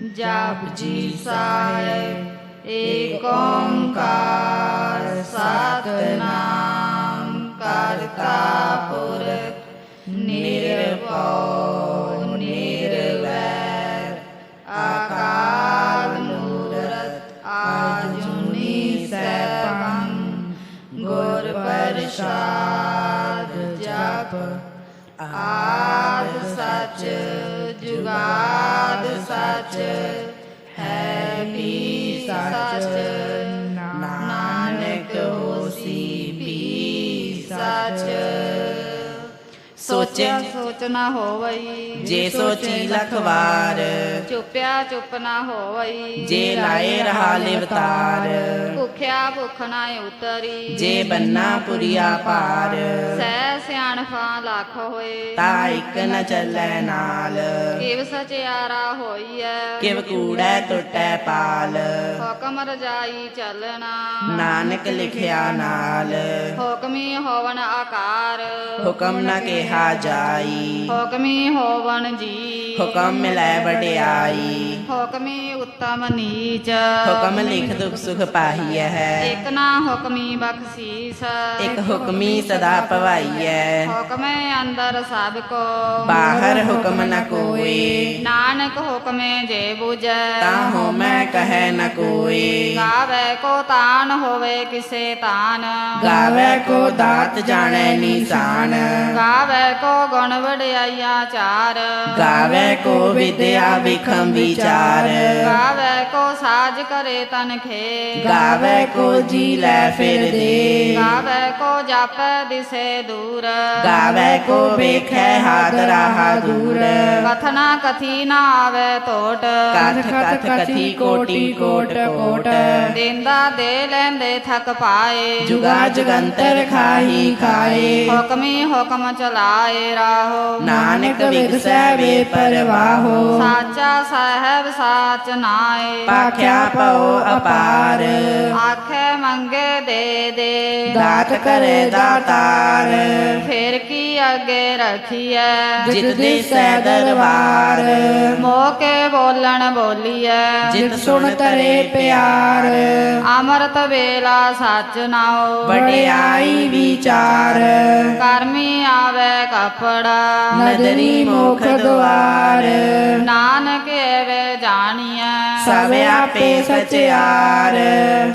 ਜਪ ਜੀ ਸਾਹਿਬ ਏਕ ਓੰਕਾਰ ਸਤਨਾਮ ਕਰਤਾ। ਸੱਚ ਹੈ ਵੀ ਸੱਚ ਨਾਨਕ ਹੋਸੀ ਵੀ ਸੱਚ ਸੋਚਿਆ ਸੋਚ ਨਾ ਹੋਵਈ। ਜੇ ਸੋਚੀ ਲਖ ਵਾਰ। ਚੁੱਪਿਆ ਚੁੱਪ ਨਾ ਹੋਵਈ। ਜੇ ਲਾਏ ਰਹਾ ਲਿਵਤਾਰ। ਭੁਖਿਆ ਭੁਖ ਨਾ ਉਤਰੀ। ਜੇ ਬੰਨਾ ਪੁਰੀਆ ਪਾਰ ਸਹਿ ਸਿਆਣਫਾ ਲੱਖ ਹੋਏ। ਤਾ ਇੱਕ ਨ ਚੱਲੈ ਨਾਲ। ਕਿਵ ਸਚਿਆਰਾ ਹੋਈਐ। ਕਿਵ ਕੂੜੈ ਟੁੱਟੈ ਪਾਲ। ਹੁਕਮ ਰਜਾਈ ਚੱਲਣਾ। ਨਾਨਕ ਲਿਖਿਆ ਨਾਲ। ਹੁਕਮੀ ਹੋਵਨ ਆਕਾਰ। ਹੁਕਮ ਨ ਕਿਹਾ ਜਾਈ। ਹੁਕਮੀ ਹੋਵਨ ਜੀ ਹੁਕਮ ਮਿਲੈ ਵਡਿਆਈ। ਹੁਕਮੀ ਉੱਤਮ ਨੀਚ। ਹੁਕਮ ਲਿਖ ਦੁਖ ਸੁਖ ਪਾਹੀਐ। ਹੈ ਇਕ ਨਾ ਹੁਕਮੀ ਬਖਸ਼ੀਸ। ਇਕ ਹੁਕਮੀ ਸਦਾ ਪਵਾਈਐ। ਹੁਕਮੇ ਅੰਦਰ ਸਭ ਕੋ। ਬਾਹਰ ਹੁਕਮ ਨ ਕੋਏ। ਨਾਨਕ ਹੁਕਮੇ ਜੇ ਬੁਝੈ ਤਾ ਹੋ ਮੈਂ ਕਹੈ ਨ ਕੋਏ ਗਾਵੇ ਕੋ ਤਾਨ ਹੋਵੇ ਕਿਸੇ ਤਾਨ ਗਾਵੇ ਕੋ ਦਾਤ ਜਾਣੈ ਨੀਸਾਨ ਗਾਵੇ ਕੋ ਗੁਣ ਵਡਿਆਈਆ ਚਾਰ ਗਾਵੇ ਕੋ ਵਿਦਿਆ ਵਿਖਮ ਵਿਚਾਰ ਗਾਵੇ ਕੋ ਸਾਜ ਕਰੇ ਤਨ ਖੇ ਗਾਵੇ ਕੋ ਜੀ ਲੈ ਫਿਰ ਦੇ ਗਾਵੇ ਕੋ ਜਾਪੈ ਦਿਸੇ ਦੂਰ ਗਾਵੇ ਕੋ ਵੇਖੈ ਹਾਦਰਾ ਹਾਦੂਰ ਕਥਨਾ ਕਥੀ ਨਾ ਆਵੇ ਟੋਟ ਕਥ ਕਥ ਕਥੀ ਕੋਟੀ ਕੋਟ ਕੋਟ। ਦੇਂਦਾ ਦੇ ਲੈਂਦੇ ਥਕ ਪਾਏ। ਜੁਗਾ ਜੁਗੰਤਰ ਖਾਹੀ ਖਾਏ। ਹੁਕਮੀ ਹੁਕਮ ਚਲਾਏ ਰਾਹੋ। ਨਾਨਕ ਵਿਗਸੈ ਵੇ ਪਰਵਾਹੋ। ਸਾਚਾ ਸਾਹਿਬ ਸਾਚ ਨਾਏ। ਪਾਖਿਆ ਪਉ ਅਪਾਰ। ਆਖੇ ਮੰਗੇ ਦੇ ਦੇ। ਦਾਤ ਕਰੇ ਦਾਤਾਰ। ਫੇਰ ਕੀ ਅੱਗੇ ਰਖੀਐ? ਜਿਤ ਦਿਸੈ ਦਰਬਾਰ। ਮੋਕੇ ਬੋਲਣ ਬੋਲੀਐ। ਜਿਤ ਸੁਣ ਤਰੇ ਪਿਆਰ। ਅਮਰਤ ਵੇਲਾ ਸੱਚ ਨਾਓ ਵਡਿਆਈ ਵਿਚਾਰ। ਕਰਮੀ ਆਵੇ ਕਪੜਾ। ਨਦਰੀ ਮੁਖ ਦੁਆਰ। ਨਾਨਕ ਐਵੇ ਜਾਣੀਐ। ਸਭ ਆਪੇ ਸਚਿਆਰ।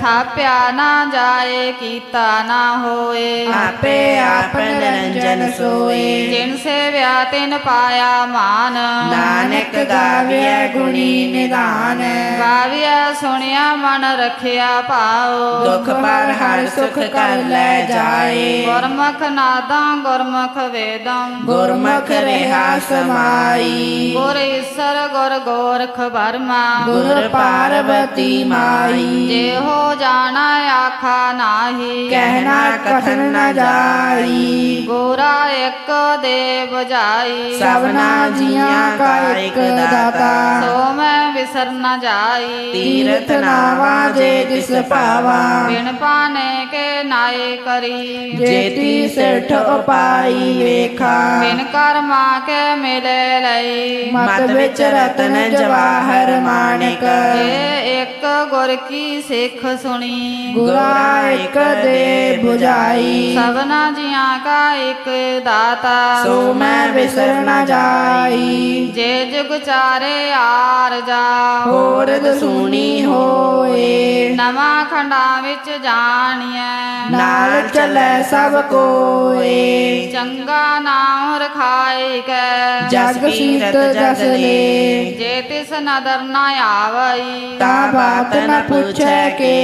ਥਾਪਿਆ ਨਾ ਜਾਏ ਕੀਤਾ ਨਾ ਹੋਏ। ਆਪੇ ਆਪ ਨਿਰੰਜਨ ਸੋਏ। ਜਿਨ ਸੇਵਿਆ ਤਿਨ ਪਾਇਆ ਮਾਨ। ਨਾਨਕ ਗਾਵਿਐ ਗੁਣੀ ਨਿਧਾਨ ਗਾਵਿਆ ਸੁਣਿਆ ਮਨ ਰਖਿਆ ਭਾਉ। ਦੁਖ ਪਰ ਹਰ ਸੁਖ ਕਰ ਲੈ ਜਾਏ। ਗੁਰਮੁਖ ਨਾਦਾਂ ਗੁਰਮੁਖ ਵੇਦਾਂ। ਗੁਰਮੁਖ ਰਹਾ ਸਮਾਈ। ਗੁਰ ਈਸਰ ਗੁਰ ਗੋਰਖ ਬਰਮਾ ਗੁਰ ਪਾਰਵਤੀ ਮਾਈ। ਜੇ ਹੋ ਜਾਣਾ ਆਖਾ ਨਾਹੀ। ਕਹਿਣਾ ਕਥਨ ਨ ਜਾਈ। ਗੋਰਾ ਇੱਕ ਦੇ ਬੁਝਾਈ ਸਭਨਾ ਜੀਆਂ ਕਾ ਇੱਕ ਦਾਤਾ। ਸੋ ਮੈਂ ਵਿਸਰ ਨ ਜਾਈ। ਤੀਰਥ ਨਾਵਾ ਜੇ ਤਿਸ ਪਾਵਾ ਬਿਨ ਪਾਣੇ ਕੇ ਨਾਏ ਕਰੀ। ਜੇਤੀ ਸਿਰਠ ਉਪਾਈ ਵੇਖਾ। ਬਿਨ ਕਰਮਾ ਕੇ ਮਿਲੇ ਲਈ। ਮਤ ਵਿੱਚ ਰਤਨ ਜਵਾਹਰ ਮਾਣਿਕ। ਜੇ ਇੱਕ ਗੁਰ ਕੀ ਸਿੱਖ ਸੁਣੀ। ਗੁਰਾ ਇੱਕ ਦੇ 부ਝਾਈ ਸਭਨਾ ਜੀਆਂ ਕਾ ਇੱਕ ਦਾਤਾ। ਸੋ ਮੈਂ ਵਿਸਰ ਨ ਜਾਈ। ਜੇ ਜੁਗ ਚਾਰੇ ਆਰ ਜਾ ਹੋਰ ਦਸੂਣੀ ਹੋਏ। ਨਵਾਂ ਖੰਡਾਂ ਵਿੱਚ ਜਾਣੀਐ। ਨਾਲ ਚੱਲੈ ਸਭ ਕੋਏ। ਚੰਗਾ ਨਾਮ ਰਖਾਈ ਕੈ। ਜਗ ਸੀਤ ਜਸ ਲੇ। ਜੇ ਤਿਸ ਨਦਰ ਨ ਆਵਈ ਤਾ ਬਾਤ ਨ ਪੁੱਛੈ ਕੇ।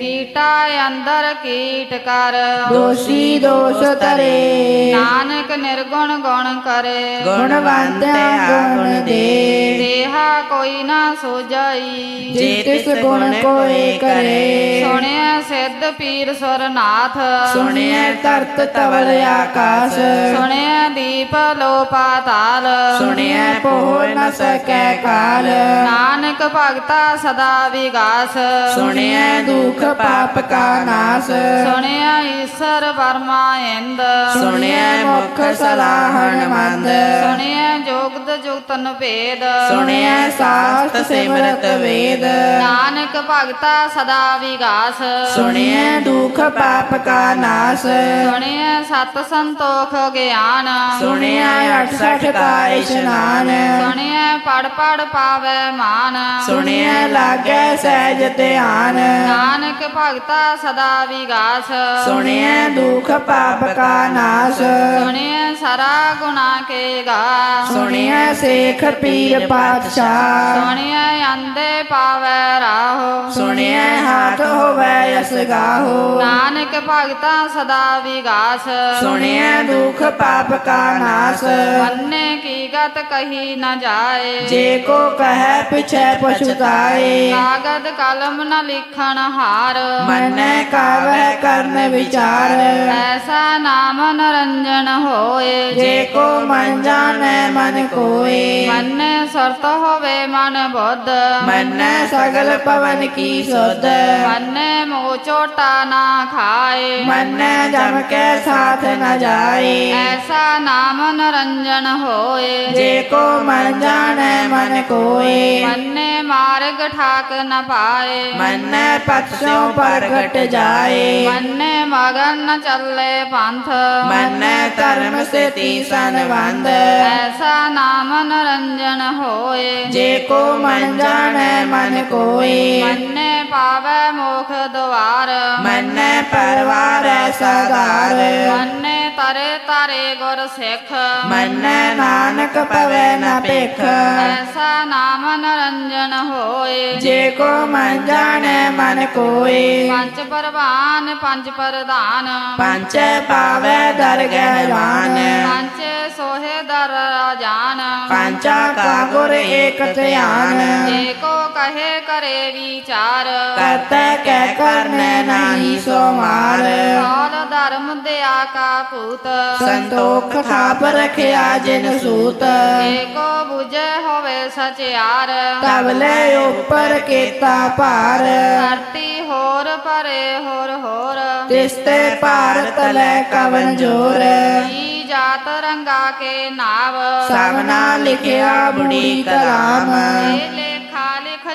ਕੀਟਾ ਅੰਦਰ ਕੀਟ ਕਰ। ਦੋਸ਼ੀ ਦੋਸ਼ ਤਰੇ ਨਾਨਕ ਨਿਰਗੁਣ ਗੁਣ ਕਰੇ। ਗੁਣਵੰਤਿਆ ਗੁਣ ਦੇ। ਦੇਹਾ ਕੋਈ ਨਾ ਸੋਜਾਈ। ਜੇ ਤਿਸ ਗੁਣ ਕੋਏ ਕਰੇ। ਸੁਣਿਆ ਸਿੱਧ ਪੀਰ ਸੁਰਨਾਥ ਸੁਣਿਐ ਤਰਤ ਤਵਲ ਆਕਾਸ। ਸੁਣਿਆ ਦੀਪ ਲੋ ਪਾਤਾਲ ਸੁਣਿਐ ਪੋਹ ਨ ਸਕੈ ਕਾਲ। ਨਾਨਕ ਭਗਤਾ ਸਦਾ ਵਿਗਾਸ। ਸੁਣਿਐ ਦੁਖ ਪਾਪ ਕਾ ਨਾਸ। ਸੁਣਿਆ ਈਸ਼ਰ ਵਰਮਾ ਇੰਦ। ਸੁਣਿਐ ਮੁਖ ਸਲਾਹਣ ਮੰਦ। ਸੁਣਿਆ ਜੋਗਦ ਜੁਗਤਨ ਭੇਦ। ਸੁਣਿਐ ਸਾਸਤ ਸਿਮਰਤ ਵੇਦ। ਨਾਨਕ ਭਗਤਾ ਸਦਾ ਵਿਗਾਸ। ਸੁਣਿਐ ਦੁਖ ਪਾਪ ਕਾ ਨਾਸ। ਸੁਣਿਆ ਸਤ ਸੰਤੋਖ ਗਿਆਨ। ਸੁਣਿਐ 68 ਕਾ ਇਸ਼ਨਾਨ ਸੁਣਿਆ ਪੜ ਪੜ ਪਾਵੇ ਮਾਨ। ਸੁਣਿਐ ਲਾਗੈ ਸਹਿਜ ਧਿਆਨ। ਨਾਨਕ ਭਗਤਾ ਸਦਾ ਵਿਗਾਸ। ਸੁਣਿਐ ਦੁਖ ਪਾਪ ਕਾ ਨਾਸ। ਸੁਣਿਆ ਸਰਾ ਗੁਨਾ ਕੇ ਗਾ। ਸੁਣਿਐ ਸੇਖ ਪੀਰ ਪਾਤਸ਼ਾਹ। ਸੁਣਿਆ ਅੰਦੇ ਪਾਵੇ ਰਾਹੋ। ਸੁਣਿਐ ਹਾਥ ਹੋਵੈ ਅਸ ਗਾਹੋ। ਨਾਨਕ ਭਗਤਾ ਸਦਾ ਵਿਗਾਸ। ਸੁਣਿਐ ਦੁਖ ਪਾਪ ਕਾ ਨਾਸ। ਮੰਨੇ ਕੀ ਗਤ ਕਹੀ ਨ ਜਾਏ। ਜੇ ਕੋ ਕਹੈ ਪਿਛੈ ਪਛਤਾਏ ਕਾਗਦ ਕਲਮ ਨ ਲਿਖਣ ਹਾਰ। ਮਨੈ ਕਾਵੈ ਕਰਨ ਵਿਚਾਰ। ਐਸਾ ਨਾਮ ਨਰੰਜਨ ਹੋਏ ਜੇ ਕੋ ਮਨ ਜਾਣੈ ਮਨ ਕੋਏ ਮੰਨੇ ਸੁਰਤ ਹੋਵੇ ਮਨ ਬੁੱਧ ਮਨੈ ਸਗਲ ਪਵਨ ਕੀ ਸੁਧ ਮੰਨੇ ਮੋ ਝੋਟਾ ਨਾ ਖਾਏ ਮਨੈ ਜਮ ਕੈ ਸਾਥ ਨ ਜਾਏ ਐਸਾ ਨਾਮ ਨਰੰਜਨ ਹੋਏ ਜੇ ਕੋ ਮਨ ਜਾਣੈ ਮਨ ਕੋਏ ਮੰਨੇ ਮਾਰਗ ਠਾਕ ਨ ਪਾਏ ਮਨੈ ਪਛਿਓ ਪ੍ਰਗਟ ਜਾਏ ਮੰਨੇ ਮਗਨ ਨ ਚੱਲੇ ਪੰਥ ਮਨੈ ਧਰਮ ਸਤੀ ਸੰਵੰਦ ਐਸਾ ਨਾਮ ਨਰੰਜਨ ਹੋਏ। ਜੇ ਕੋ ਮਨ ਜਾਣੈ ਮਨ ਕੋਏ। ਮੰਨੇ ਪਾਵੈ ਮੋਖ ਦਵਾਰ। ਮਨੈ ਪਰਵਾਰੈ ਸਦਾਰ ਮੰਨੇ ਤਰੇ ਤਾਰੇ ਗੁਰ ਸਿੱਖ। ਮਨੈ ਨਾਨਕ ਪਵੈ ਨ ਭਿਖ। ਐਸਾ ਨਾਮ ਨਰੰਜਨ ਹੋਏ। ਜੇ ਕੋ ਮਨ ਜਾਣੈ ਮਨ ਕੋਏ। ਪੰਜ ਪਰਵਾਨ ਪੰਜ ਪ੍ਰਧਾਨ। ਪੰਚ ਪਾਵੈ ਦਰਗਹਿ ਜਾਨ ਪੰਜ ਸੋਹੇ ਦਰ ਰਾਜਾਨ। ਪੰਚਾ ਕਾ ਗੁਰ ਏਕ ਧਿਆਨ। ਜੇ ਕੋ ਕਹੇ ਕਰੇ ਵਿਚਾਰ। ਕਰਤੈ ਕੈ ਕਰਨੈ ਨਾਹੀ ਸੋ ਮਾਰ। ਧਰਮ ਦਿਆ ਕਾ ਪੂਤ ਸੰਤੋਖ ਥਾਪ ਰਖਿਆ ਜਿਨ ਸੂਤ। ਜੇ ਕੋ 부ਜੇ ਹੋਵੇ ਸਚਿਆਰ ਤਬ ਲੈ ਉਪਰ ਕੀਤਾ ਭਾਰ। ਧਰਤੀ ਹੋਰ ਪਰੇ ਹੋਰ ਹੋਰ। ਤਿਸਤੇ ਭਾਰਤ ਲੈ ਕਵਨ ਜੋਰ। ਜੀ ਜਾਤ ਰੰਗਾ ਕੇ ਨਾਵ। ਸਭਨਾ ਲਿਖਿਆ ਬੁੜੀ ਕਲਾਮ। ਲਿਖ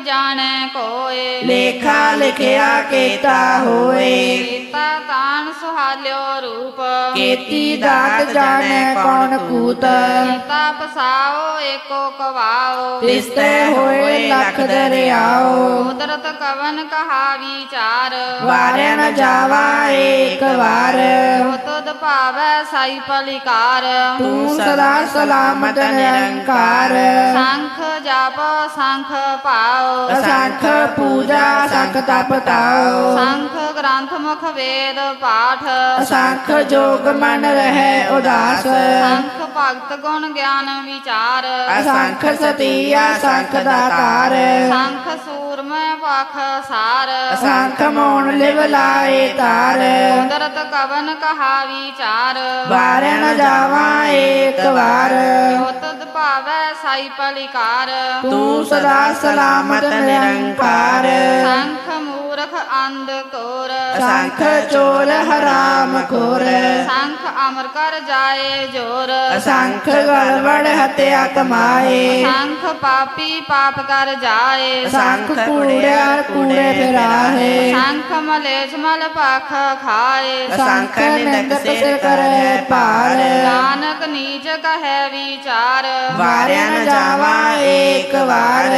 ਜਾਣੈ ਕੋਏ। ਲੇਖਾ ਲਿਖਿਆ ਕੀਤਾ ਹੋਏ। ਕੀਤਾ ਤਾਨ ਸੁਹਾਲਿਓ ਰੂਪ। ਕੀਤੀ ਦਾਤ ਜਾਣੈ ਕੌਣ ਕੂਤ। ਕੀਤਾ ਪਸਾਓ ਏਕੋ ਕਵਾਓ। ਤਿਸਤੇ ਹੋਏ ਲਖ ਦਰਿਆਓ। ਕੁਦਰਤ ਕਵਨ ਕਹਾ ਵਿਚਾਰ ਵਾਰਿਆ ਨ ਜਾਵਾ ਏਕ ਵਾਰ। ਤੁਧ ਭਾਵੈ ਸਾਈ ਪਲਿਕਾਰ। ਤੂੰ ਸਦਾ ਸਲਾਮਤ ਨਿਰੰਕਾਰ। ਸੰਖ ਜਪ ਸੰਖ ਪਾਓ। ਅਸੰਖ ਪੂਜਾ ਸੰਖ ਤਪ ਤਾਓ ਸੰਖ ਗ੍ਰੰਥ ਮੁਖ ਵੇਦ ਪਾਠ। ਅਸੰਖ ਜੋਗ ਮਨ ਰਹਿ ਉਦਾਸ। ਸੰਖ ਭਗਤ ਗੁਣ ਗਿਆਨ ਵਿਚਾਰ। ਅਸੰਖ ਸਤੀ ਅਸੰਖ ਦਾਤਾਰ ਸੰਖ ਸੂਰਮੈ ਪਖ ਸਾਰ। ਅਸੰਖ ਮੋਣ ਲਿਵ ਲਾਏ ਤਾਰ। ਕੁਦਰਤ ਕਵਨ ਕਹਾ ਵਿਚਾਰ ਵਾਰਿਆ ਨ ਜਾਵਾ ਏਕ ਵਾਰ। ਤੁਧ ਭਾਵੈ ਸਾਈ ਪਲਿਕਾਰ। ਤੂੰ ਸਦਾ ਸਲਾਮਤ ਨਿਰੰਕਾਰ। ਸੰਖ ਮੂਰਖ ਅੰਧ ਕੋਰ। ਅਸੰਖ ਚੋਰ ਹਰਾਮ ਖੋਰ। ਸੰਖ ਅਮਰ ਕਰ ਜਾਏ ਜੋਰ। ਅਸੰਖ ਗੜਬੜ ਹਤਿਆ ਕਮਾਏ। ਸੰਖ ਪਾਪੀ ਪਾਪ ਕਰ ਜਾਏ। ਅਸੰਖ ਕੂੜਿਆ ਕੂੜੇ ਫਿਰਾਹੇ ਸੰਖ ਮਲੇਛ ਮਲ ਪਖ ਖਾਏ। ਅਸੰਖ ਨਿੰਦਕ ਸਿਰ ਕਰੇ ਭਾਰ। ਨਾਨਕ ਨੀਚ ਕਹੈ ਵਿਚਾਰ। ਵਾਰਿਆ ਨ ਜਾਵਾ ਏਕ ਵਾਰ।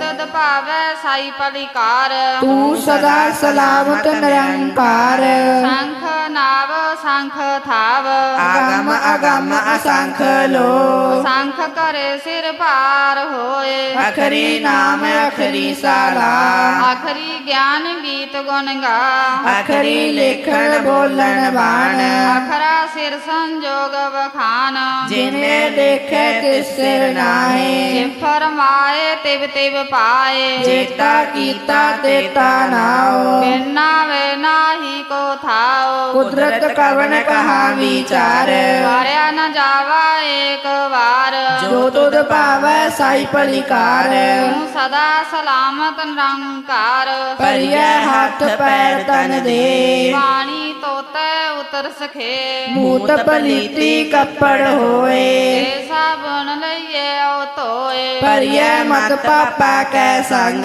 ਤਦ ਭਾਵੈ ਸਾਈ ਪਲਿਕਾਰ। ਤੂੰ ਸਦਾ ਸਲਾਮਤ ਨਿਰੰਕਾਰ। ਸੰਖ ਨਾਵ ਸੰਖ ਥਾਵ। ਆਗਮ ਅਗਮ ਅਸੰਖ ਲੋ। ਸੰਖ ਕਰੇ ਸਿਰ ਪਾਰ ਹੋਏ। ਅਖਰੀ ਨਾਮ ਅਖਰੀ ਸਾਲਾ ਆਖਰੀ ਗਿਆਨ ਗੀਤ ਗੁਣ ਗਾ। ਅਖਰੀ ਲਿਖਣ ਬੋਲਣ ਬਾਣ। ਆਖਰਾ ਸਿਰ ਸੰਜੋਗ ਵਖਾਨ। ਜਿਨੇ ਦੇਖੇ ਤਿਸ ਸਿਰ ਨਾਹੀ। ਜੇ ਫਰਮਾਏ ਤਿਵ ਤਿਵ ਪਾਏ। ਜੇਤਾ ਕੀਤਾ ਤੇਤਾ ਨਾਓ। ਬਿਨਾ ਵੇ ਨਾਹੀ ਕੋ ਥਾਓ। ਕੁਦਰਤ ਕਵਨ ਕਹਾ ਵਿਚਾਰ। ਵਾਰਿਆ ਨ ਜਾਵਾ ਏਕ ਵਾਰ। ਜੋ ਤੁਧ ਭਾਵੈ ਸਾਈ ਪਲਿਕਾਰ ਤੂੰ ਸਦਾ ਸਲਾਮਤ ਨਿਰੰਕਾਰ ਪਰਿਆ ਹੱਥ ਪੈਰ ਤਨ ਦੇ। ਬਾਣੀ ਤੋਤੈ ਉਤਰ ਸਖੇ। ਮੂਤ ਪਲੀਤੀ ਕੱਪੜ ਹੋਏ। ਤੇ ਸਾਬਣ ਲਈਏ ਉਹ ਧੋਏ। ਪਰਿਆ ਮਤ ਪਾਪਾ ਕੈ ਸੰਗ।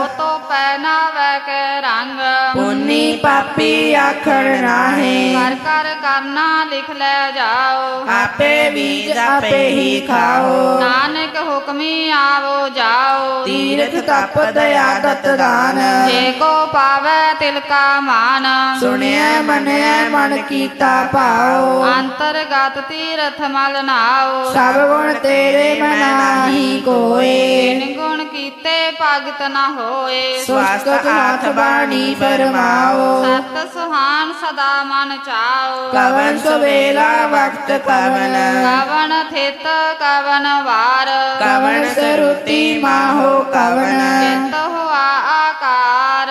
ਉਹ ਤੋ ਪਹਿਨਾਵੇ ਕੇ ਰੰਗ। ਪੁੰਨੀ ਪਾਪੀ ਆਖਣ ਨਾਹੀ। ਕਰ ਕਰ ਕਰਨਾ ਲਿਖ ਲੈ ਜਾਓ। ਆਪੇ ਬੀਜ ਆਪੇ ਹੀ ਖਾਓ। ਨਾਨਕ ਹੁਕਮੀ ਆਵੋ ਜਾਓ। ਤੀਰਥ ਤਪ ਦਇਆ ਦਤ ਦਾਨ। ਜੇ ਕੋ ਪਾਵੇ ਤਿਲ ਕਾ ਮਾਨ। ਸੁਣਿਆ ਮੰਨਿਆ ਮਨ ਕੀਤਾ ਭਾਉ। ਅੰਤਰਗਤ ਤੀਰਥ ਮਲ ਨਾਓ ਸਭ ਗੁਣ ਤੇਰੇ ਮੈਂ ਨਾਹੀ ਕੋਏ। ਤਿਨ ਗੁਣ ਕੀਤੇ ਭਗਤ ਨ ਹੋਏ। ਸਵਸਤ ਹਾਥ ਬਾਣੀ ਫਰਮਾਓ। ਸਤ ਸੁਹਾਨ ਸਦਾ ਮਨ ਚਾਓ ਕਵਨ ਸਵੇਲਾ ਵਕਤ ਕਵਨ। ਕਵਨ ਥਿਤ ਕਵਨ ਵਾਰ। ਕਵਨ ਸਰੂਤੀ ਮਾਹੋ ਕਵਨ। ਚਿਤ ਹੁਆ ਆਕਾਰ।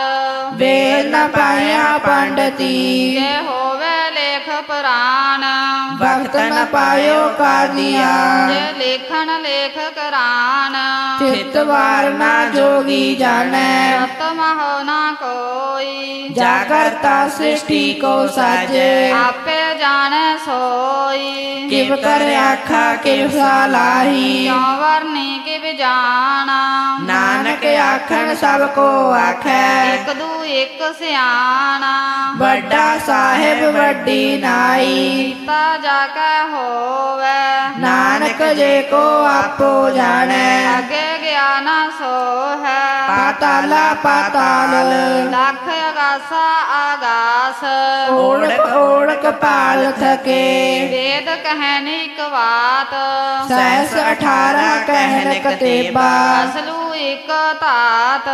ਵੇਲ ਨ ਪਾਇਆ ਪੰਡਤੀ। ਜੇ ਹੋਵੇ ਲੇਖ ਪੁਰਾਣ। ਵਕਤ ਨ ਪਾਇਓ ਕਾਦੀਆ ਜੇ ਲੇਖਣ ਲੇਖ ਕਰਾਨ ਚਿਤ ਵਾਰ ਨਾ ਜੋਗੀ ਜਾਣੈ। ਸਤ ਮਹੁ ਨਾ ਕੋਈ। ਜਾ ਕਰਤਾ ਸ੍ਰਿਸ਼ਟੀ ਕੋ ਸਾਜੇ। ਆਪੇ ਜਾਣੈ ਸੋਈ। ਕਿਵ ਕਰ ਆਖਾ ਕਿਵ ਸਾਲਾਹੀ ਕਿਉ ਵਰਨੀ ਕਿਵ ਜਾਣਾ। ਨਾਨਕ ਆਖਣ ਸਭ ਕੋ ਆਖੈ। ਇਕ ਦੂ ਇਕ ਸਿਆਣਾ। ਵੱਡਾ ਸਾਹਿਬ ਵੱਡੀ ਨਾਈ। ਤਾ ਜਾ ਕੇ ਹੋਵੇ। ਨਾਨਕ ਜੇ ਕੋ ਆਪੋ ਜਾਣੈ। ਅਗੇ ਗਿਆਨ ਸੋ ਹੈ ਪਾਤਾਲਾ ਪਾਤਾਲ। ਲੱਖ ਅਗਾਸਾ ਆਗਾਸ। ਓੜਕ ਓੜਕ ਪਾਲ ਥਕੇ। ਵੇਦ ਕਹਿਨ ਇਕ ਬਾਤ ਸੈਸ 18 ਕਹਿਨ ਕਤੇਬਾ ਅਸਲੂ ਇਕ ਤਾਤ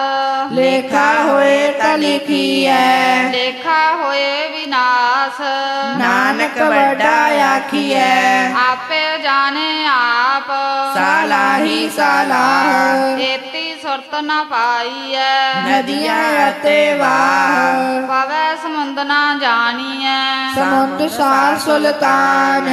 ਲੇਖਾ ਹੋਏ ਤਾ ਲਿਖੀਐ। ਲੇਖਾ ਹੋਏ ਵਿਨਾਸ਼। ਨਾਨਕ ਵੱਡਾ ਆਖੀਐ। ਆਪੇ ਜਾਣੇ ਆਪ। ਸਾਲਾਹੀ ਸਾਲਾਹ। ਏਤੀ ਸੁਰਤ ਨ ਪਾਈਐ। ਨਦੀਆਂ ਅਤੇ ਵਾਹ। ਪਵੈ ਸਮੁੰਦ ਨਾ ਜਾਣੀਐ। ਸਮੁੰਦ ਸਾਰ ਸੁਲਤਾਨ।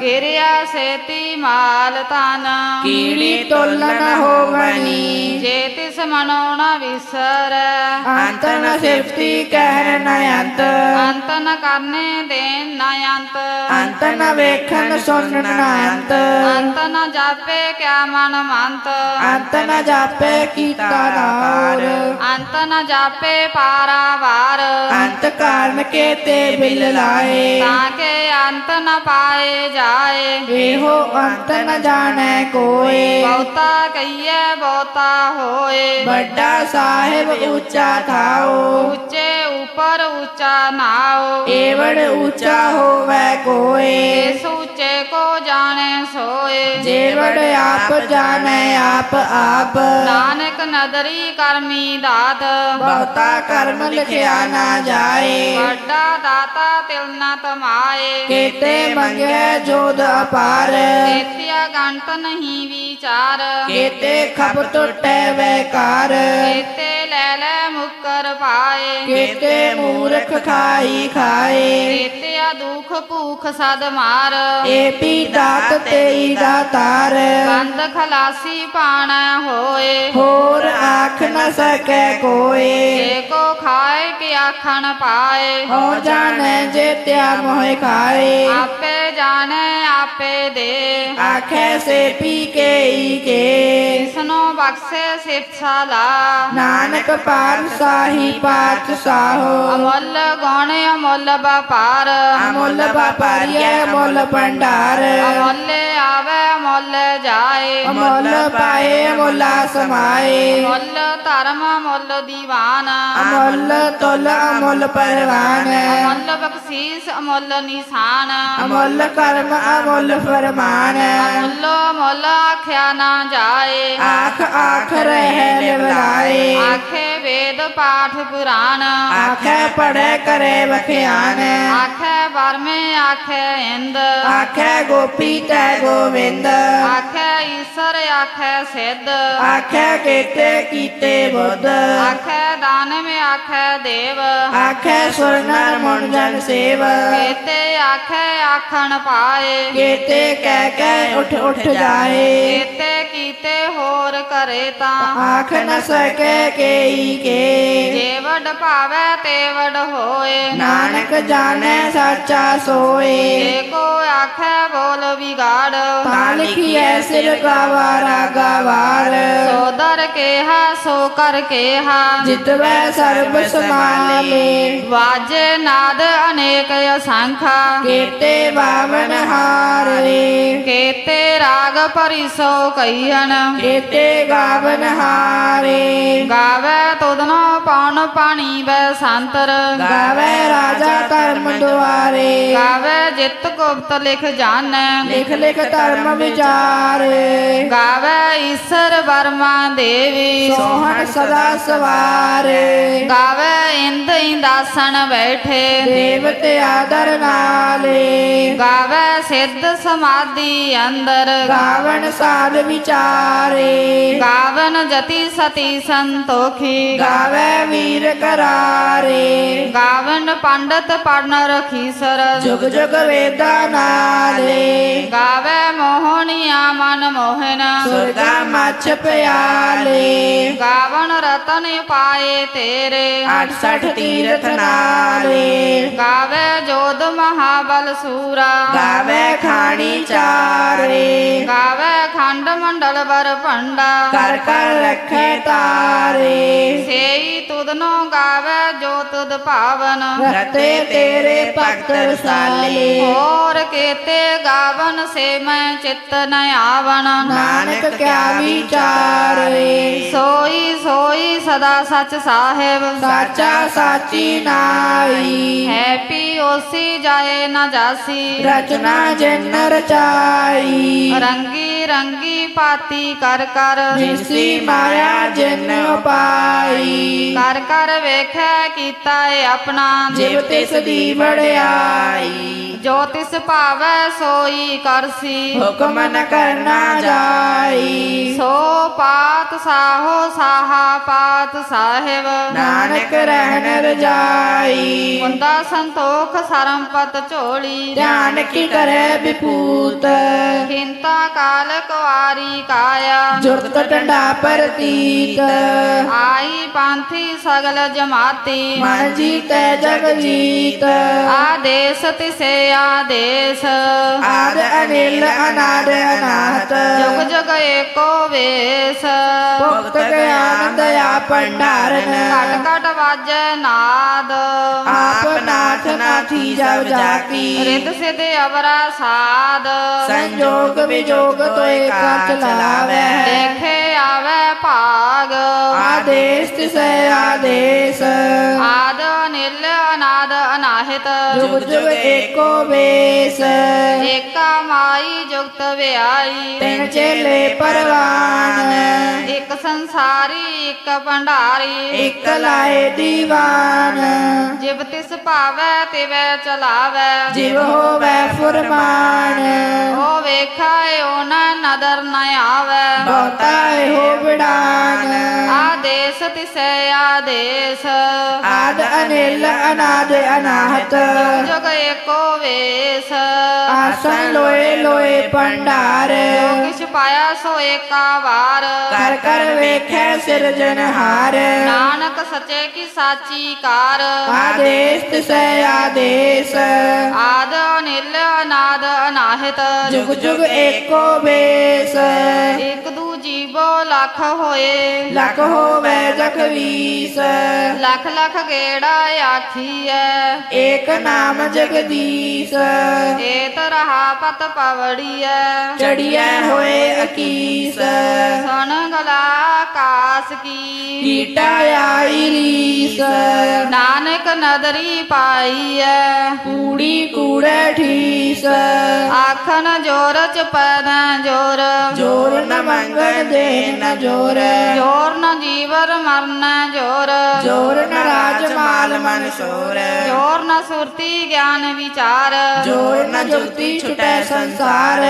ਗਿਰਿਆ ਸੇਤੀ ਮਾਲ ਤਨ ਕੀੜੀ ਤੁਲਨ ਹੋਵਣੀ ਜੇ ਤਿਸ ਮਨੋ ਨ ਵਿਸਰੈ। ਅੰਤ ਨ ਸਿਫਤੀ ਕਹਿ ਨ ਅੰਤ। ਅੰਤ ਨ ਕਰਨੇ ਦੇਨ ਨ ਅੰਤ। ਅੰਤ ਨ ਵੇਖਣ ਸੁਣਨ ਨ ਅੰਤ। ਅੰਤ ਨ ਜਾਪੇ ਕਿਆ ਮਨ ਮੰਤ ਅੰਤ ਨ ਜਾਪੇ ਕੀਤਾ ਨਾਰ ਅੰਤ ਨ ਜਾਪੇ ਪਾਰਾਵਾਰ ਅੰਤ ਕਾਰਨ ਕੇ ਤੇ ਬਿਲ ਲਾਏ ਤਾਂ ਕੇ ਅੰਤ ਨ ਪਾਏ ਜਾਏ ਇਹੋ ਅੰਤ ਨ ਜਾਣੈ ਕੋਏ ਬਹੁਤਾ ਕਹੀਏ ਬਹੁਤਾ ਹੋਏ ਵੱਡਾ ਸਾਹਿਬ ਉੱਚਾ ਥਾਓ ਉੱਚੇ ਉਪਰ ਉੱਚਾ ਨਾਓ ਏਵੜ ਉੱਚਾ ਹੋਵੈ ਕੋਏ ਇਸ ਉੱਚੇ ਕੋ ਸੋਏ ਜੇਵੜ ਆਪ ਜਾਣੈ ਆਪ ਆਪ। ਨਾਨਕ ਨਦਰੀ ਕਰਮੀ ਦਾਤ। ਬਹੁਤਾ ਕਰਮ ਲਿਖਿਆ ਨਾ ਜਾਏ। ਵੱਡਾ ਦਾਤਾ ਤਿਲ ਨ ਤਮਾਏ। ਕੇਤੇ ਮੰਗੈ ਜੋਦ ਅਪਾਰ। ਤੇਤਿਆ ਗੰਤ ਨਹੀਂ ਵਿਚਾਰ। ਕੇਤੇ ਖਪ ਟੁੱਟੈ ਵੈਕਾਰ। ਕੇਤੇ ਲੈ ਮੁਕਰ ਪਾਏ। ਕੇਤੇ ਮੂਰਖ ਖਾਈ ਖਾਏ। ਕੇਤਿਆ ਦੁਖ ਭੂਖ ਸਦ ਮਾਰ। ਏ ਪੀ ਦਾਤ ਤੇਈ ਦਾਤਾਰ ਬੰਦ ਖਲਾਸੀ ਪਾਣਾ ਹੋਏ। ਹੋਰ ਆਖ ਨ ਸਕੈ ਕੋਏ। ਜੇ ਕੋ ਖਾਏ ਕਿ ਆਖਣ ਪਾਏ। ਹੋ ਜਾਣੈ ਜੇ ਤਿਆ ਮੋਹਿ ਖਾਏ। ਆਪੇ ਜਾਣੇ ਆਪੇ ਦੇ। ਆਖੈ ਸੇ ਪੀ ਕੇ ਈ ਕੇ। ਇਸਨੋ ਬਖਸ਼ੇ ਸਿਫਤ ਸਲਾ ਨਾਨਕ ਪਾਰ ਸਾਹੀ ਪਾਤ ਸਾਹੋ ਅਮੁੱਲ ਗੁਣ ਅਮੁੱਲ ਵਪਾਰ। ਅਮੁੱਲ ਵਪਾਰੀਐ ਮੁੱਲ ਭੰਡਾਰ। ਅਮੁੱਲ ਅਮੁੱਲ ਜਾਏ। ਅਮੁੱਲ ਪਾਏ ਮੁੱਲਾ ਸਮਾਏ। ਅਮੁੱਲ ਧਰਮ ਅਮੁੱਲ ਦੀਵਾਨ। ਅਮੁੱਲ ਤੁਲ ਅਮੁੱਲ ਪਰਵਾਨ। ਅਮੁੱਲ ਬਖਸ਼ੀਸ ਅਮੁੱਲ ਨਿਸ਼ਾਨ। ਅਮੁੱਲ ਕਰਮ ਅਮੁੱਲ ਫਰਮਾਨ। ਅਮੁੱਲ ਅਮੁੱਲ ਆਖਿਆ ਨਾ ਜਾਏ। ਆਖ ਆਖ ਰਹਿ ਲਿਵਲਾਏ ਆਖੇ ਵੇਦ ਪਾਠ ਪੁਰਾਣ। ਆਖੈ ਪੜੈ ਕਰੇ ਵਖਿਆਨ। ਆਖੇ ਵਰਮੇ ਆਖੇ ਇੰਦ। ਆਖੈ ਗੋਪੀ ਤੈ ਗੋਵਿੰਦ। ਆਖੇ ਈਸ਼ਰ ਆਖੇ ਸਿੱਧ। ਆਖੈ ਕੀਤੇ ਕੀਤੇ ਬੁੱਧ। ਆਖੇ ਦਾਨਵ ਆਖੇ ਦੇਵ। ਆਖੈ ਸੁਰ ਨਰ ਮਨ ਜਨ ਸੇਵ। ਕੇਤੇ ਆਖੇ ਆਖਣ ਪਾਏ। ਕੀਤੇ ਕਹਿ ਕਹਿ ਉਠ ਉਠ ਜਾਏ। ਕੇਤੇ ਕੀਤੇ ਹੋਰ ਕਰੇ ਤਾਂ। ਆਖ ਨ ਸਕੈ ਕੇਈ ਕੇ। ਜੇ ਵਡ ਭਾਵੈ ਤੇ ਵਡ ਹੋਏ। ਨਾਨਕ ਜਾਣੈ ਸਾਚਾ ਸੋਏ। ਜੇ ਕੋ ਆਖੈ ਬੋਲ ਵਿਗਾੜ। ਤਾਂ ਲਿਖੀਐ ਸਿਰ ਗਾਵਾ ਰਾਗਾ ਵਾਰ ਸੋ ਦਰ ਕੇਹਾ ਸੋ ਕਰ ਕੇਹਾ। ਜਿਤਵੈ ਸਰਬ ਸਮਾਲੇ ਵਾਜੇ ਨਾਦ ਅਨੇਕ ਅਸੰਖਾ। ਕੀਤੇ ਬਾਵਨ ਹਾਰੇ। ਕੇਤੇ ਰਾਗ ਪਰਿਸੋ ਕਈਹਨ ਕੀਤੇ ਗਾਵਨ ਹਾਰੇ। ਗਾਵੇ ਤੁਧਨੋ ਪਉਣ ਪਾਣੀ ਬੈ ਸੰਤਰ। ਗਾਵੇ ਰਾਜਾ ਧਰਮ ਦੁਆਰੇ। ਗਾਵੇ ਜਿਤ ਗੁਪਤ ਲਿਖ ਜਾਣੈ। ਲਿਖ ਲਿਖ ਧਰਮ ਵਿਚਾਰੇ। ਗਾਵੇ ਈਸ਼ਰ ਵਰਮਾ ਦੇਵੀ। ਸੋਹਣ ਸਦਾ ਸਵਾਰੇ। ਗਾਵੇ ਇੰਦ ਇੰਦਾਸਣ ਬੈਠੇ। ਦੇਵਤੇ ਆਦਰ ਨਾਲੇ। ਗਾਵੇ ਸਿੱਧ ਸਮਾਧੀ ਅੰਦਰ। ਗਾਵਨ ਸਾਧ ਵਿਚਾਰੇ। ਗਾਵਨ ਜਤੀ ਸਤੀ ਸੰਤੋਖੀ। ਗਾਵੇ ਵੀਰ ਕਰਾਰੇ। ਗਾਵਨ ਪੰਡਤ ਪੜਨ ਰਖੀਸਰ ਜੁਗ ਜੁਗ ਵੇਦਾ ਨਾਲੇ। ਗਾਵੇ ਮੋਹਣੀਆ ਮਨ ਮੋਹਨ। ਸੁਰਗਾ ਮੱਛ ਪਿਆਲੇ। ਗਾਵਨ ਰਤਨ ਪਾਏ ਤੇਰੇ। 68 ਤੀਰਥ ਨਾਲੇ। ਗਾਵੇ ਜੋਧ ਮਹਾਬਲ ਸੂਰਾ। ਗਾਵੇ ਖਾਣੀ ਚਾਰੇ। ਗਾਵੇ ਖੰਡ ਮੰਡਲ ਬਰ ਭੰਡਾ। ਕਰ ਕਰ ਰੱਖੇ ਤਾਰੇ। ਸੇਈ ਤੁਧਨੋ ਗਾਵੇ ਜੋ ਤੁਧ ਭਾਵਨ। ਰਤੇ ਤੇਰੇ ਭਗਤ ਰਸਾਲੇ। ਹੋਰ ਕੇਤੇ ਗਾਵਨ ਸੇ ਮੈਂ ਚਿੱਤ ਨ ਆਵਣ। ਨਾਨਕ ਕਿਆ ਵਿਚਾਰੇ। ਸੋਈ ਸੋਈ ਸਦਾ ਸਚ ਸਾਹਿਬ। ਸਾਚਾ ਸਾਚੀ ਨਾਈ। ਹੈ ਪੀ ਓਸੀ ਜਾਏ ਨ ਜਾਸੀ। ਰਚਨਾ ਜਿਨ ਰਚਾਈ। ਰੰਗੀ ਰੰਗੀ ਪਾਤੀ ਕਰ ਕਰ। ਜਿਸੀ ਮਾਇਆ ਜਿਨ ਉਪਾਈ। ਕਰ ਕਰ ਵੇਖੈ ਕੀਤਾ ਏ ਆਪਣਾ। ਜਿਵ ਤਿਸ ਦੀ ਵੜਿਆਈ ਜੋ ਤਿਸ ਭਾਵੈ ਸੋਈ ਕਰਸੀ। ਹੁਕਮ ਨ ਕਰਨਾ ਜਾਈ। ਸੋ ਪਾਤ ਸਾਹੋ ਸਾਹਾ ਪਾਤ ਸਾਹਿਬ। ਨਾਨਕ ਰਹਿਣ ਰਜਾਈ। ਮੁੰਦਾ ਸੰਤੋਖ ਸਰੰਪਤ ਝੋਲੀ। ਧਿਆਨ ਕੀ ਕਰੇ ਵਿਪੂਤ। ਖਿੰਤਾ ਕਾਲ ਕੁਆਰੀ ਕਾਇਆ। ਜੁਰਤ ਡੰਡਾ ਪ੍ਰਤੀਤ। ਆਈ ਪਾਂਥੀ ਸਗਲ ਜਮਾਤੀ। ਮਨ ਜੀਤੈ ਜਗ ਜੀਤ ਆਦੇਸ ਤਿਸੇ ਆਦੇਸ ਆਦ ਅਨਿਲ ਅਨਾਦ ਅਨਾਹਤ ਜੁਗ ਜੁਗ ਏਕੋ ਵੇਸ ਭੁਗਤ ਗਿਆਨ ਦਇਆ ਭੰਡਾਰਨ ਘਟ ਘਟ ਵਾਜੈ ਨਾਦ ਆਪ ਨਾਥ ਨਾਥੀ ਜਬ ਜਾਕੀ ਰਿਤ ਸਿਧ ਅਵਰਾ ਸਾਧ ਸੰਜੋਗ ਵਿਜੋਗ ਤੋਏ ਕਰ ਚਲਾਵੈ ਦੇਖੇ ਆਵੇ ਭਾਗ ਆਦੇਸ਼ ਤਿਸੈ ਆਦੇਸ਼ ਆਦ ਅਨਿਲ ਅਨਾਦ ਅਨਾਹਿਤ ਜੁਗ ਜੁਗ ਏਕੋ ਵੇਸ ਏਕਾ ਮਾਈ ਜੁਗਤ ਵਿਆਈ ਤਿਨ ਚੇਲੇ ਪਰਵਾਨ। ਇੱਕ ਸੰਸਾਰੀ ਇੱਕ ਭੰਡਾਰੀ। ਇਕ ਲਾਏ ਦੀਵਾਨ। ਜਿਵ ਤਿਸ ਭਾਵੈ ਤਿਵੈ ਚਲਾਵੈ। ਜਿਵ ਹੋਵੈ ਫੁਰਮਾਨ। ਉਹ ਵੇਖਾਏ ਓਨ ਨਦਰ ਨ ਆਵੈ। ਬਹੁਤਾ ਇਹੋ ਵਿਡਾਨ ਆਦੇਸ ਤਿਸੈ ਆਦੇਸ। ਆਦ ਅਨਿਲ ਅਨਾਦ ਅਨਾਹਤ। ਜੁਗ ਏਕੋ ਵੇਸ ਆਸਨ ਲੋਏ ਲੋਏ ਭੰਡਾਰ। ਜੋ ਕਿਛ ਪਾਇਆ ਸੋ ਏਕਾ ਵਾਰ। ਕਰ ਕਰ ਵੇਖੈ ਸਿਰਜਨਹਾਰ ਨਾਨਕ ਸਚੇ ਕੀ ਸਾਚੀ ਕਾਰ। ਆਦੇਸ਼ ਤਿਸੈ ਆਦੇਸ਼। ਆਦ ਅਨਿਲ ਅਨਾਦ ਅਨਾਹਿਤ। ਜੁਗ ਜੁਗ ਏਕੋ ਵੇਸ ਇਕ ਦੂ ਜੀਵੋ ਲੱਖ ਹੋਏ। ਲਖ ਹੋਵੇ ਜਗਵੀਸ ਲੱਖ ਲੱਖ ਗੇੜਾ ਆਖੀਐ? ਏਕ ਨਾਮ ਜਗਦੀਸ਼। ਏਤ ਰਹਾ ਪਤ ਪਵੜੀਐ। ਚੜੀਐ ਹੋਏ ਅਕੀਸ। ਸੁਣ ਗਲਾ ਕਾਸ ਕੀ? ਕੀਟਾ ਆਈ ਰੀਸ ਨਾਨਕ ਨਦਰੀ ਪਾਈਐ। ਕੂੜੀ ਕੂੜੇ ਠੀਸ। ਆਖਨ ਜੋਰ ਚ ਪੈਦਾ ਜੋਰ। ਜੋਰ ਨ ਮੰਗਣ ਦੇ ਨ ਜੋਰ। ਜੋਰ ਨ ਜੀਵਰ ਮਰਨ ਜੋਰ। ਜੋਰ ਨ ਰਾਜ ਮਾਲ ਮਨ ਸ਼ੋਰ। ਜੋਰ ਨ ਸੁਰਤੀ ਗਿਆਨ ਵਿਚਾਰ। ਜੋਰ ਨ ਜੁਗਤੀ ਛੁਟੈ ਸੰਸਾਰ।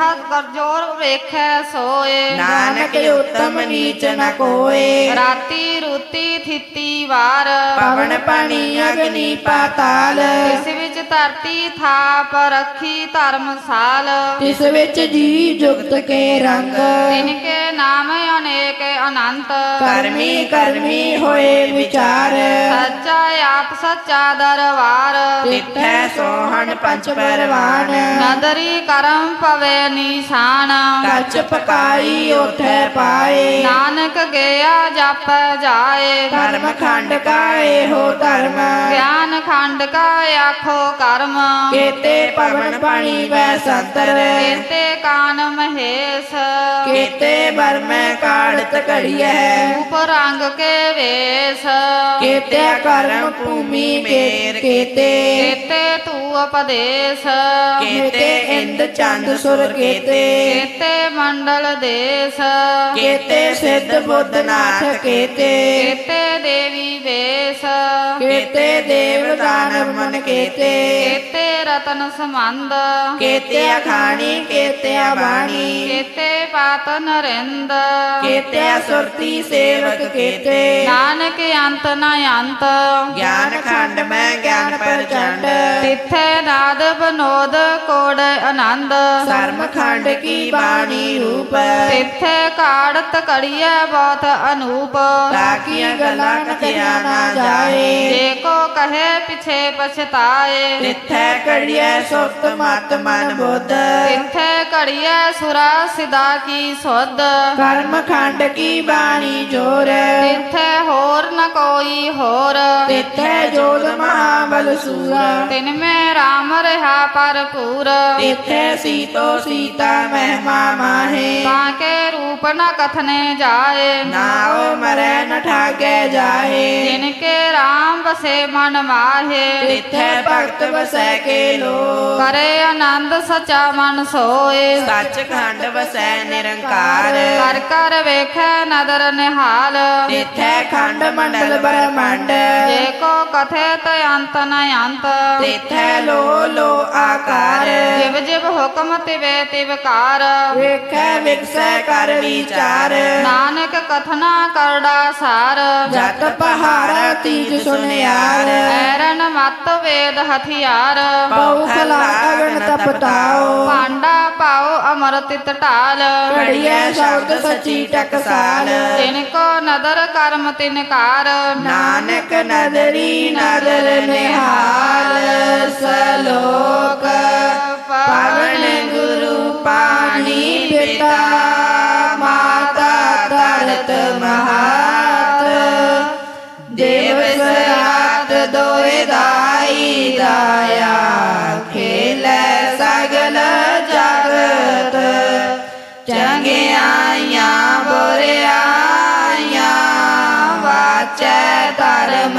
ਹੱਥ ਕਰ ਜੋਰ ਵੇਖੈ ਸੋਏ। ਨਾਨਕ ਉਤਮ ਨੀਚ ਨ ਕੋਏ। ਰਾਤੀ ਰੂਤੀ ਥਿੱਤੀ ਵਾਰ। ਪਵਨ ਪਾਣੀ ਅਗਨੀ ਪਾਤਾਲ। ਇਸ ਵਿੱਚ ਧਰਤੀ ਥਾਪ ਰੱਖੀ ਧਰਮਸਾਲ ਤਿਸ ਵਿੱਚ ਜੀ ਜੁਗਤ ਕੇ ਰੰਗ। ਤਿਨ ਕੇ ਨਾਮ ਅਨੇਕ ਅਨੰਤ। ਕਰਮੀ ਕਰਮੀ ਹੋਏ ਵਿਚਾਰ। ਸੱਚਾ ਆਪ ਸੱਚਾ ਦਰਬਾਰ। ਤਿੱਥੈ ਸੋਹਣ ਪੰਜ ਪਰਵਾਨ। ਨਦਰੀ ਕਰਮ ਪਵੇ ਨਿਸ਼ਾਨ। ਕੱਚ ਪਕਾਈ ਉਠੈ ਪਾਏ। ਨਾਨਕ ਗਿਆ ਜਪ ਜਾਏ। ਕਰਮ ਖੰਡ ਕਾ ਇਹੋ ਧਰਮ ਗਿਆਨ ਖੰਡ ਕਾ ਆਖੋ ਕਰਮ। ਕੇਤੇ ਪਵਨ ਪਾਣੀ ਵੈ ਸੰਤਰ। ਕੇਤੇ ਕਾਨ ਮਹੇਸ਼। ਕੇਤੇ ਬਰਮੈ ਕਾੜਤ ਘੜੀਐ। ਰੂਪ ਰੰਗ ਕੇ ਵੇਸ। ਕੇਤੇ ਕਰਮ ਭੂਮੀ ਮੇਰ ਕੇਤੇ। ਕੇਤੇ ਤੂ ਉਪਦੇਸ਼ ਕੇਤੇ ਇੰਦ ਚੰਦ ਸੁਰ ਕੇਤੇ। ਕੇਤੇ ਮੰਡਲ ਦੇਸ। ਕੇਤੇ ਸਿੱਧ ਬੁੱਧ ਨਾਥ ਕੇਤੇ। ਕੇਤੇ ਦੇਵੀ ਵੇਸ। ਕੇਤੇ ਦੇਵ ਦਾਨਵ ਮਨ ਕੇਤੇ। ਕੇਤੇ ਰਤਨ ਸਮੰਦ ਕੇਤੇ ਅਖਾਣੀ ਕੇਤੇ ਬਾਣੀ ਕੇਤੇ ਪਾਤ ਨਰਿੰਦ। ਕੇਤੇ ਸੁਰਤੀ ਸੇਵਕ ਕੇਤੇ। ਨਾਨਕ ਅੰਤ ਨ ਅੰਤ। ਗਿਆਨ ਖੰਡ ਮੈਂ ਗਿਆਨ ਪ੍ਰਚੰਡ। ਤਿੱਥੇ ਨਾਦ ਬਨੋਦ ਕੋੜ ਆਨੰਦ। ਸਰਮ ਖੰਡ ਕੀ ਬਾਣੀ ਰੂਪ। ਤਿੱਥੇ ਕਾੜਤ ਕੜੀਐ ਬਹੁਤ ਅਨੂਪ। ਤਾਕੀਆਂ ਗੱਲਾਂ ਕਥਿਆ ਨਾ ਜਾਏ। ਜੇ ਕੋ ਕਹੇ ਪਿਛੇ ਪਛਤਾਏ। ਤਿੱਥੈ ਕੜੀਐ ਸੁਰਤ ਮਤ ਮਨ ਬੁੱਧ। ਤਿੱਥੇ ਘੜੀਐ ਸੁਰਾ ਸਿਦਾ ਕੀ ਸੁਧ। ਕਰਮ ਖੰਡ ਕੀ ਬਾਣੀ ਜੋਰ। ਤਿੱਥੇ ਹੋਰ ਨ ਕੋਈ ਹੋਰ। ਤਿੱਥੈ ਜੋਦ ਮਹਾਬਲ ਸੂਰਾ। ਤਿਨ ਮੈਂ ਰਾਮ ਰਹਾ ਭਰਪੂਰ। ਤਿੱਥੈ ਸੀਤੋ ਸੀਤਾ ਮਹਿਮਾ ਮਾਹੇ। ਤਾਂ ਕੇ ਰੂਪ ਨ ਕਥਨੇ ਜਾਏ। ਨਾਉ ਮਰੈ ਨ ਠਾਗੈ ਜਾਏ। ਜਿਨ ਕੇ ਰਾਮ ਵਸੇ ਮਨ ਮਾਹੇ। ਤਿੱਥੈ ਭਗਤ ਵਸੈ ਕੇ ਲੋ ਕਰੇ ਆਨੰਦ ਸਚਾ ਮਨ ਸੋਏ। ਸੱਚ ਖੰਡ ਵਸੈ ਨਿਰੰਕਾਰ। ਕਰ ਕਰ ਵੇਖੈ ਨਦਰ ਨਿਹਾਲ। ਤਿੱਥੈ ਖੰਡ ਮੰਡਲ ਬ੍ਰਹਮੰਡ। ਜੇ ਕੋ ਕਥੇ ਤ ਅੰਤ ਨ ਅੰਤ। ਤਿੱਥੈ ਲੋ ਲੋ ਆਕਾਰ। ਜਿਵ ਜਿਵ ਹੁਕਮ ਤਿਵੇ ਤਿਵਕਾਰ ਵੇਖੈ ਵਿਕਸੈ ਕਰ ਵਿਚਾਰ। ਨਾਨਕ ਕਥਨਾ ਕਰੜਾ ਸਾਰ। ਜਤ ਪਹਾੜਾ ਤੀਜ ਸੁਨਿਆਰ ਐਰਨ ਮਤ ਵੇਦ ਹਥਿਆਰ। ਪਉ ਖਲਾ ਅਗਨ ਤਪਤਾਓ ਪਾਂਡਾ ਪਾਓ ਅਮਰਤਿਤ ਢਾਲ। ਘੜੀਐ ਸ਼ਬਦ ਸੱਚੀ ਟਕਸਾਲ। ਤਿਨ ਕੋ ਨਦਰ ਕਰਮ ਤਿਨਕਾਰ ਨਾਨਕ ਨਦਰੀ ਨਦਰ ਨਿਹਾਲ। ਸਲੋਕ ਪਵਨ ਗੁਰੂ ਪਾਣੀ ਪਿਤਾ ਮਾਤਾ ਤਰਤ ਮਹਾਤ। ਦੇਵ ਸਰਾਤ ਦੋਇ ਦਾਈ ਦਾਇਆ ਖੇਲੇ ਸਗਲ ਜਗਤ ਚੰਗਿਆਈਆਂ ਬੁਰਿਆਈਆਂ ਵਾਚੈ ਧਰਮ